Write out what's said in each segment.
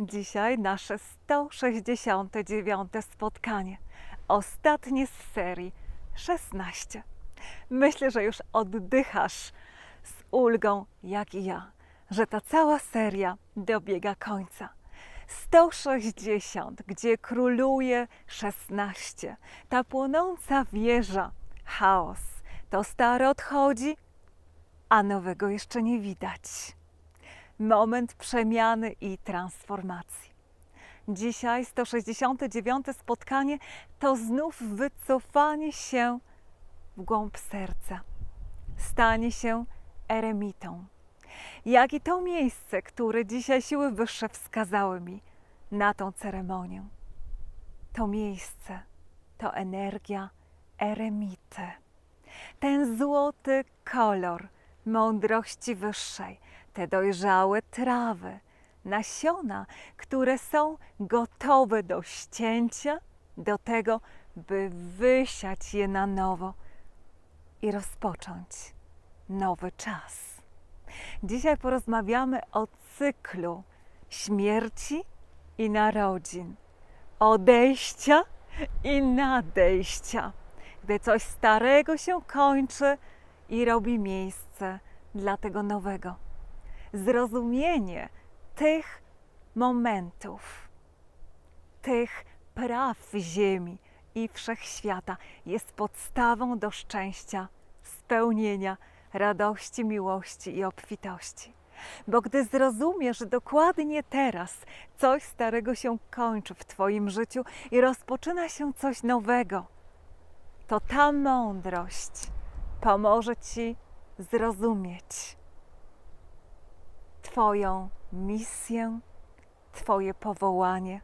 Dzisiaj nasze 169 spotkanie. Ostatnie z serii 16. Myślę, że już oddychasz z ulgą, jak i ja, że ta cała seria dobiega końca. 160, gdzie króluje 16. Ta płonąca wieża, chaos. To stare odchodzi, a nowego jeszcze nie widać moment przemiany i transformacji. Dzisiaj 169 spotkanie to znów wycofanie się w głąb serca, stanie się eremitą. Jak i to miejsce, które dzisiaj siły wyższe wskazały mi na tą ceremonię. To miejsce, to energia eremity. Ten złoty kolor mądrości wyższej, te dojrzałe trawy, nasiona, które są gotowe do ścięcia, do tego, by wysiać je na nowo i rozpocząć nowy czas. Dzisiaj porozmawiamy o cyklu śmierci i narodzin, odejścia i nadejścia, gdy coś starego się kończy i robi miejsce dla tego nowego zrozumienie tych momentów, tych praw Ziemi i wszechświata jest podstawą do szczęścia, spełnienia, radości, miłości i obfitości. Bo gdy zrozumiesz, dokładnie teraz coś starego się kończy w Twoim życiu i rozpoczyna się coś nowego, to ta mądrość pomoże Ci zrozumieć Twoją misję, Twoje powołanie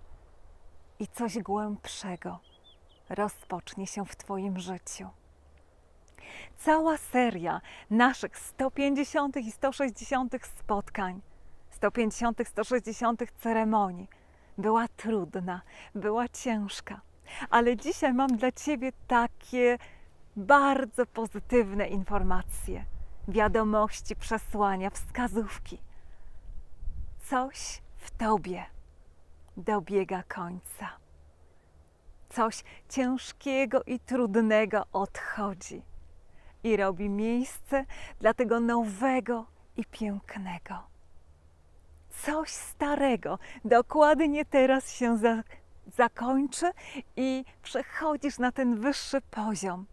i coś głębszego rozpocznie się w Twoim życiu. Cała seria naszych 150 i 160 spotkań, 150, 160 ceremonii była trudna, była ciężka, ale dzisiaj mam dla Ciebie takie bardzo pozytywne informacje, wiadomości, przesłania, wskazówki coś w tobie dobiega końca. Coś ciężkiego i trudnego odchodzi i robi miejsce dla tego nowego i pięknego. Coś starego dokładnie teraz się za, zakończy i przechodzisz na ten wyższy poziom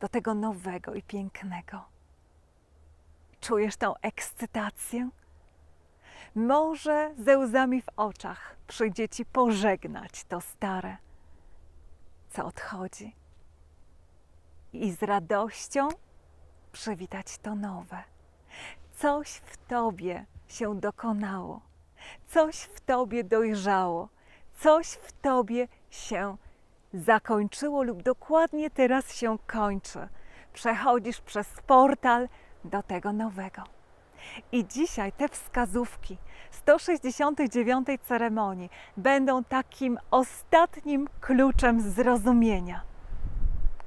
do tego nowego i pięknego. Czujesz tą ekscytację? Może ze łzami w oczach przyjdzie ci pożegnać to stare, co odchodzi, i z radością przywitać to nowe. Coś w tobie się dokonało, coś w tobie dojrzało, coś w tobie się zakończyło lub dokładnie teraz się kończy. Przechodzisz przez portal do tego nowego. I dzisiaj te wskazówki 169 ceremonii będą takim ostatnim kluczem zrozumienia,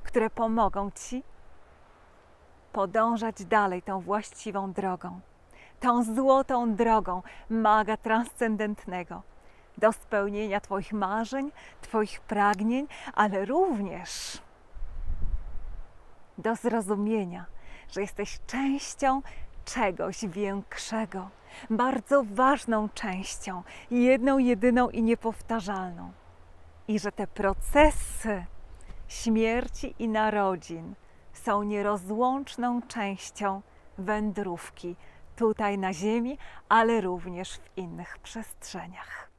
które pomogą Ci podążać dalej tą właściwą drogą, tą złotą drogą maga transcendentnego do spełnienia Twoich marzeń, Twoich pragnień, ale również do zrozumienia, że jesteś częścią czegoś większego, bardzo ważną częścią, jedną, jedyną i niepowtarzalną. I że te procesy śmierci i narodzin są nierozłączną częścią wędrówki tutaj na Ziemi, ale również w innych przestrzeniach.